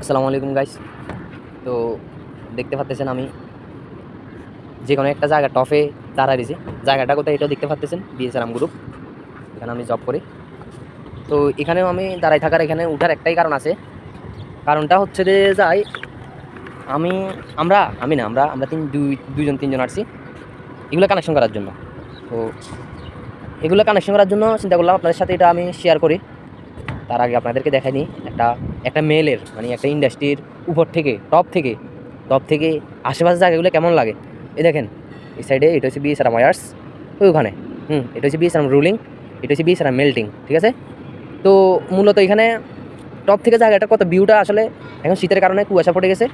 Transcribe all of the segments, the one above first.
আসসালামু আলাইকুম গাইস তো দেখতে পাচ্ছেন আমি যে কোনো একটা জায়গা টপে দাঁড়ায় দিয়েছি জায়গাটা কোথায় এটাও দেখতে পাচ্ছেন বিএসআরাম গ্রুপ এখানে আমি জব করি। তো এখানেও আমি দাঁড়াই থাকার এখানে উঠার একটাই কারণ আছে। কারণটা হচ্ছে যে, যাই, আমি, আমরা, আমি না, আমরা আমরা তিন, দুই, দুইজন, তিনজন আসছি এগুলো কানেকশন করার জন্য। তো এগুলো কানেকশন করার জন্য চিন্তা করলাম আপনাদের সাথে এটা আমি শেয়ার করি। তার আগে আপনাদেরকে দেখাই নিই একটা একটা মেলের মানে একটা ইন্ডাস্ট্রির উপর থেকে টপ থেকে টপ থেকে আশেপাশে জায়গাগুলো কেমন লাগে? এই দেখেন, এই সাইডে এটা হচ্ছে বিএসআরাম মায়ার্স ওই ওখানে, হুম, এটা হচ্ছে বিএসআরাম রুলিং এটা হচ্ছে বিএসআরাম মেল্টিং ঠিক আছে? তো মূলত এখানে টপ থেকে জায়গাটা কত ভিউটা আসলে এখন শীতের কারণে কুয়াশা পড়ে গেছে।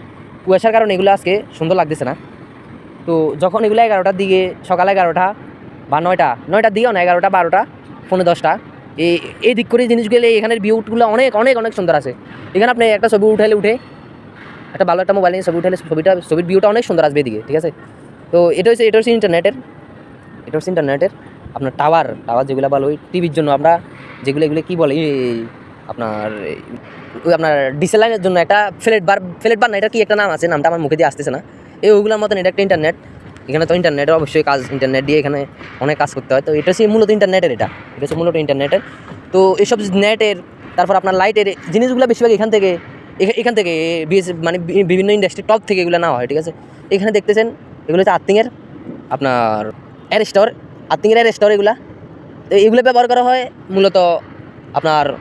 কুয়াশার কারণে এগুলো আজকে সুন্দর লাগতেছে না। তো যখন এগুলো এগারোটার দিকে, সকাল এগারোটা বা নয়টা, নয়টার দিকেও না, এগারোটা, বারোটা পনেরো দশটা এই এই দিক করে জিনিসগুলো এখানের ভিউগুলো অনেক অনেক অনেক সুন্দর আছে। এখানে আপনি একটা ছবি উঠাইলে উঠে, একটা ভালো একটা মোবাইল নিয়ে ছবি উঠাইলে ছবিটা, ছবির ভিউটা অনেক সুন্দর আসবে এদিকে, ঠিক আছে? তো এটা হচ্ছে এটা হচ্ছে ইন্টারনেটের এটা হচ্ছে ইন্টারনেটের আপনার টাওয়ার টাওয়ার যেগুলো বলো, ওই টিভির জন্য আমরা যেগুলো, এগুলো কী বলে আপনার, ওই আপনার ডিসেলাইনের জন্য একটা ফ্লেট বার ফ্লেট বার না এটা কি একটা নাম আছে? নামটা আমার মুখে দিয়ে আসতেছে না। এই ওইগুলোর মতন এটা একটা ইন্টারনেট এখানে তো ইন্টারনেটের অবশ্যই কাজ ইন্টারনেট দিয়ে এখানে অনেক কাজ করতে হয়। তো এটা হচ্ছে মূলত ইন্টারনেটের এটা। এটা হচ্ছে মূলত ইন্টারনেটের তো এইসব নেটের তারপর আপনার লাইটের জিনিসগুলো বেশিরভাগ এখান থেকে, এখা- এখান থেকে বিএস মানে বিভিন্ন ইন্ডাস্ট্রি টপ থেকে এগুলো নেওয়া হয়, ঠিক আছে? এখানে দেখতেছেন, এগুলো হচ্ছে আর্থিংয়ের আপনার এয়ার স্টোর আর্থিংয়ের স্টোর এগুলা। তো এগুলো ব্যবহার করা হয় মূলত আপনার,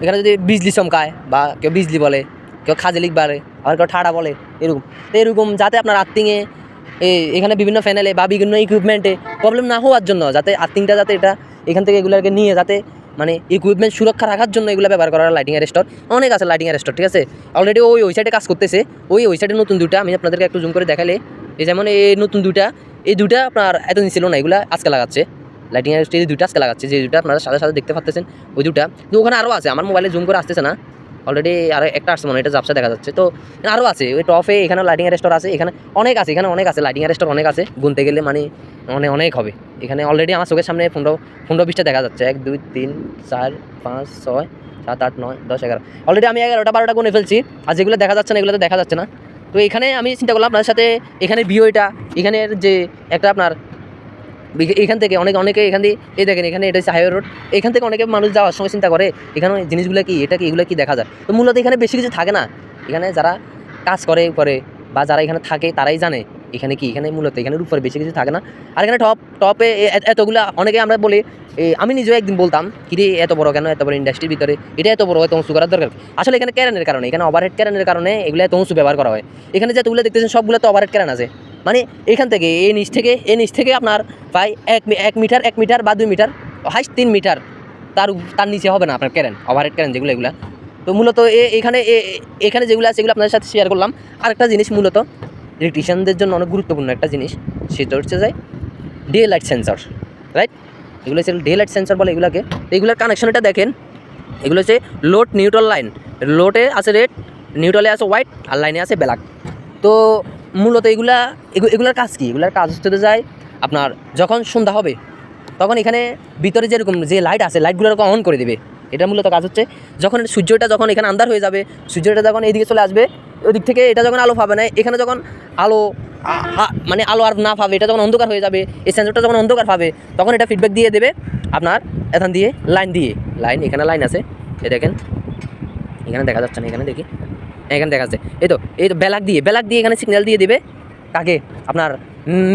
এখানে যদি বিজলি চমকায় বা কেউ বিজলি বলে, কেউ খাজলিক বলে আবার কেউ ঠাড়া বলে, এরকম। তো এরকম যাতে আপনার আর্থিংয়ে এখানে বিভিন্ন ফ্যানেলে বা বিভিন্ন ইকুইপমেন্টে প্রবলেম না হওয়ার জন্য, যাতে আর্থিংটা, যাতে এটা এখান থেকে এগুলোকে নিয়ে যাতে মানে ইকুইপমেন্ট সুরক্ষা রাখার জন্য এগুলো ব্যবহার করা লাইটিং এর স্টোর অনেক আছে লাইটিং এর স্টোর ঠিক আছে? অলরেডি ওই ওই সাইডে কাজ করতেছে, ওই ওই সাইডে নতুন দুটা আমি আপনাদেরকে একটু জুম করে দেখালে। এই যেমন এই নতুন দুটা এই দুটা আপনার এতদিন ছিল না, এগুলো আজকে লাগাচ্ছে। লাইটিং এর স্টেজ দুটা আজকে লাগাচ্ছে, যে দুটা আপনারা সাথে সাথে দেখতে পাচ্ছেন ওই দুটা কিন্তু ওখানে আরও আছে, আমার মোবাইলে জুম করে আসতেছে না। অলরেডি আর একটা আসছে মনে এটা জাপসা দেখা যাচ্ছে। তো আরও আছে, ওই টপে এখানে লাইটিং এর আছে, এখানে অনেক আছে, এখানে অনেক আছে লাইটিং এর স্টোর অনেক আছে। গুনতে গেলে মানে অনেক অনেক হবে। এখানে অলরেডি আমার চোখের সামনে পনেরো পনেরো বিশটা দেখা যাচ্ছে। এক, দুই, তিন, চার, পাঁচ, ছয়, সাত, আট, নয়, দশ, এগারো। অলরেডি আমি এগারোটা, বারোটা গুনে ফেলছি, আর যেগুলো দেখা যাচ্ছে না, এগুলো তো দেখা যাচ্ছে না। তো এখানে আমি চিন্তা করলাম আপনার সাথে, এখানে ভিওটা এখানের যে একটা আপনার এখান থেকে অনেক অনেকে এখান দিয়ে এই দেখেন, এখানে এটা হচ্ছে হাইওয়ে রোড এখান থেকে অনেকে মানুষ যাওয়ার সময় চিন্তা করে, এখানে জিনিসগুলো কি, এটা কি, এগুলো কি দেখা যায়? তো মূলত এখানে বেশি কিছু থাকে না। এখানে যারা কাজ করে করে, বা যারা এখানে থাকে, তারাই জানে এখানে কি, এখানে মূলত এখানের উপরে বেশি কিছু থাকে না। আর এখানে টপ টপে এতগুলো অনেকে আমরা বলি আমি নিজেও একদিন বলতাম, কি রে, এত বড় কেন? এত বড় ইন্ডাস্ট্রির ভিতরে, এটা এত বড়, এত উঁচু করার দরকার আসলে এখানে ক্যারেনের কারণে, এখানে ওভারহেড ক্যারেনের কারণে এগুলো এত উঁচু ব্যবহার করা হয়। এখানে যে যতগুলো দেখতেছেন সবগুলো তো ওভারহেড ক্যারেন আছে। মানে এখান থেকে এই নিচ থেকে এই নিচ থেকে আপনার প্রায় এক এক মিটার এক মিটার বা দুই মিটার, হাইস্ট তিন মিটার। তার তার নিচে হবে না আপনার ক্যারেন ওভারহেড ক্যারেন যেগুলো, এগুলো। তো মূলত এ- এখানে এ- এ- এখানে যেগুলো আছে সেগুলো আপনাদের সাথে শেয়ার করলাম। আরেকটা জিনিস মূলত ইলেকট্রিশিয়ানদের জন্য অনেক গুরুত্বপূর্ণ একটা জিনিস, সেটা হচ্ছে যায় ডে লাইট সেন্সর রাইট এগুলো হচ্ছে ডে লাইট সেন্সর বলে এগুলোকে। এগুলোর কানেকশনটা দেখেন, এগুলো হচ্ছে লোড নিউট্রাল লাইন লোডে আছে রেড নিউট্রালে আছে হোয়াইট আর লাইনে আছে ব্ল্যাক তো মূলত এগুলা, এগু- এগুলার কাজ কি? এগুলার কাজ হচ্ছে যায় আপনার যখন সন্ধ্যা হবে, তখন এখানে ভিতরে যেরকম যে লাইট আছে লাইটগুলো অন করে দেবে। এটা মূলত কাজ হচ্ছে যখন সূর্যটা যখন এখানে আন্ধার হয়ে যাবে, সূর্যটা যখন এইদিকে চলে আসবে ওই দিক থেকে এটা যখন আলো পাবে না, এখানে যখন আলো মানে আলো আর না পাবে, এটা যখন অন্ধকার হয়ে যাবে, এই সেন্সরটা যখন অন্ধকার পাবে, তখন এটা ফিডব্যাক দিয়ে দেবে আপনার এখান দিয়ে লাইন দিয়ে। লাইন এখানে লাইন আছে এ দেখেন। এখানে দেখা যাচ্ছে না, এখানে দেখি। এখানে দেখা যাচ্ছে। এই তো এই তো ব্যালাক দিয়ে ব্যালাক দিয়ে এখানে সিগন্যাল দিয়ে দেবে। কাকে? আপনার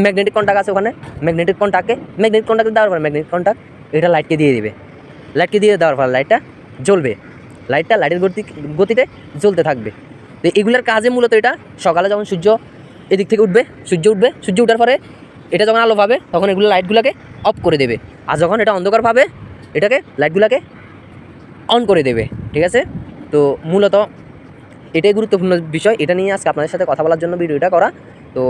ম্যাগনেটিক কন্ট্যাক্ট আছে ওখানে। ম্যাগনেটিক কন্ট্যাক্টকে ম্যাগনেটিক কন্ট্যাক্ট দেওয়ার পরে ম্যাগনেটিক কন্ট্যাক্ট এটা লাইটকে দিয়ে দেবে। লাইটকে দিয়ে দেওয়ার পরে লাইটটা জ্বলবে। লাইটটা লাইটের গতি, গতিতে জ্বলতে থাকবে। তো এগুলোর কাজে মূলত এটা, সকালে যখন সূর্য এদিক থেকে উঠবে, সূর্য উঠবে, সূর্য উঠার পরে এটা যখন আলো পাবে, তখন এগুলো লাইটগুলোকে অফ করে দেবে। আর যখন এটা অন্ধকার পাবে, এটাকে লাইটগুলোকে অন করে দেবে, ঠিক আছে? তো মূলত এটাই গুরুত্বপূর্ণ বিষয়। এটা নিয়ে আজকে আপনাদের সাথে কথা বলার জন্য ভিডিওটা করা। তো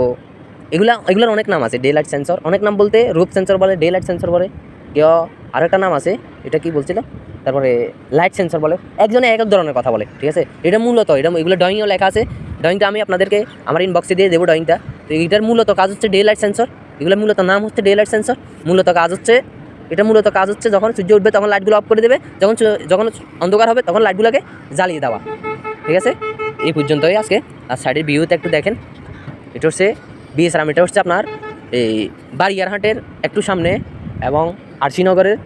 এগুলা, এগুলোর অনেক নাম আছে ডে লাইট সেন্সর অনেক নাম বলতে রূপ সেন্সর বলে ডে লাইট সেন্সর বলে। কেউ আরেকটা নাম আছে, এটা কি বলছিল? তারপরে লাইট সেন্সর বলে। একজনে এক এক ধরনের কথা বলে, ঠিক আছে? এটা মূলত, এটা এগুলো ড্রয়িংও লেখা আছে। ড্রয়িংটা আমি আপনাদেরকে আমার ইনবক্সে দিয়ে দেবো ড্রয়িংটা তো এটার মূলত কাজ হচ্ছে ডে লাইট সেন্সর এগুলোর মূলত নাম হচ্ছে ডে লাইট সেন্সর মূলত কাজ হচ্ছে, এটা মূলত কাজ হচ্ছে যখন সূর্য উঠবে তখন লাইটগুলো অফ করে দেবে। যখন যখন অন্ধকার হবে তখন লাইটগুলোকে জ্বালিয়ে দেওয়া। ঠিক আছে? এই পর্যন্তই আজকে। আর সাইডের ভিউতে একটু দেখেন। এটা হচ্ছে বিএসআরাম এটা হচ্ছে আপনার এই বারিয়ারহাটের একটু সামনে এবং আরশিনগরের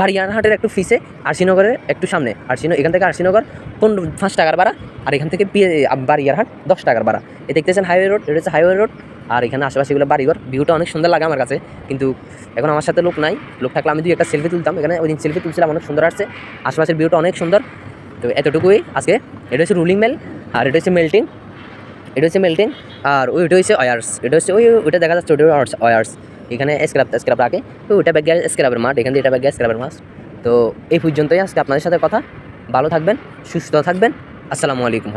বারিয়ারহাটের একটু ফিসে আরশিনগরের একটু সামনে। আরশিন এখান থেকে আরশিনগর পনেরো পাঁচ টাকার ভাড়া আর এখান থেকে বারিয়ারহাট দশ টাকার ভাড়া। এ দেখতেছেন হাইওয়ে রোড এটা হচ্ছে হাইওয়ে রোড আর এখানে আশেপাশে এগুলো বাড়িঘর। ভিউটা অনেক সুন্দর লাগে আমার কাছে। কিন্তু এখন আমার সাথে লোক নাই। লোক থাকলে আমি দুই একটা সেলফি তুলতাম। এখানে ওই দিন সেলফি তুলছিলাম, অনেক সুন্দর আসছে। আশেপাশের ভিউটা অনেক সুন্দর। তো এতটুকুই আজকে। এটা হচ্ছে রুলিং মেল আর এটা হচ্ছে মেল্টিং এটা হচ্ছে মেল্টিং আর ওইটা হচ্ছে অয়ার্স এটা হচ্ছে ওই ওইটা দেখা যাচ্ছে ওটা অয়ার্স এখানে স্ক্রাব স্ক্রাব রাখে। তো ওইটা ব্যাগ স্ক্রাবের মাঠ। এখান থেকে এটা ব্যাগ স্ক্রাবের মাছ তো এই পর্যন্তই আজকে আপনাদের সাথে কথা। ভালো থাকবেন, সুস্থ থাকবেন। আসসালামু আলাইকুম